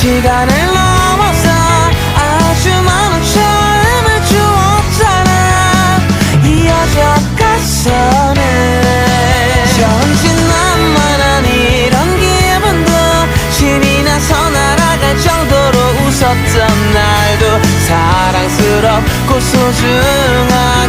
시간을 넘어서 아주 많은 처음을 주었잖아. 이어져 가서는 전진 만만한 이런 기분도 신이 나서 날아갈 정도로 웃었던 날도 사랑스럽고 소중한